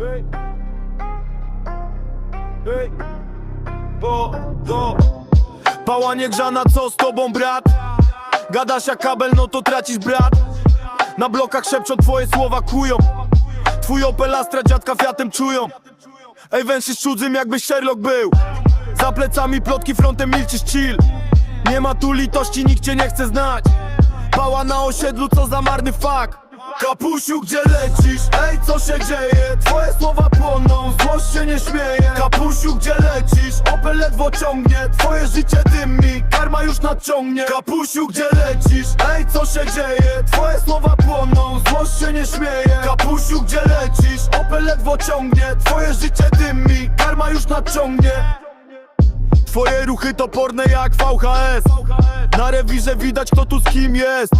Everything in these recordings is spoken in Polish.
Ej, bo, do. Pała niegrzana, co z tobą brat? Gadasz jak kabel, no to tracisz brat. Na blokach szepczą twoje słowa kują. Twój Opel Astra dziadka fiatem czują. Ej, węszysz cudzym jakbyś Sherlock był. Za plecami plotki, frontem milczysz chill. Nie ma tu litości, nikt cię nie chce znać. Pała na osiedlu, co za marny fakt Kapusiu, gdzie lecisz? Ej, co się dzieje? Twoje słowa płoną, złość się nie śmieje Kapusiu, gdzie lecisz? Opel ledwo ciągnie Twoje życie dymi, karma już nadciągnie Kapusiu, gdzie lecisz? Ej, co się dzieje? Twoje słowa płoną, złość się nie śmieje Kapusiu, gdzie lecisz? Opel ledwo ciągnie Twoje życie dymi, karma już nadciągnie Twoje ruchy toporne jak VHS Na rewirze widać kto tu z kim jest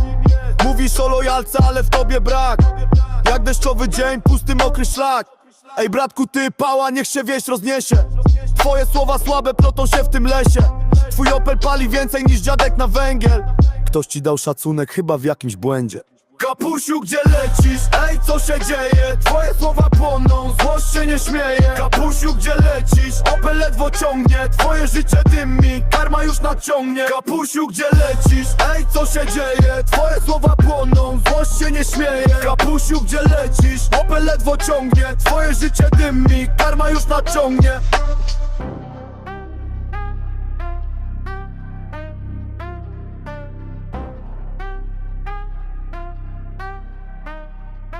Mówisz o lojalce, ale w tobie brak Jak deszczowy dzień, pusty mokry szlak Ej bratku ty pała, niech się wieś rozniesie Twoje słowa słabe plotą się w tym lesie Twój Opel pali więcej niż dziadek na węgiel Ktoś ci dał szacunek chyba w jakimś błędzie Kapusiu, gdzie lecisz? Ej, co się dzieje? Twoje słowa płoną, złość się nie śmieje Kapusiu, gdzie lecisz? Opel ledwo ciągnie Twoje życie dymi, karma już nadciągnie Kapusiu, gdzie lecisz? Ej, co się dzieje? Twoje słowa płoną, nie śmieje. Kapusiu, gdzie lecisz? Opel ledwo ciągnie. Twoje życie dymi, karma już nadciągnie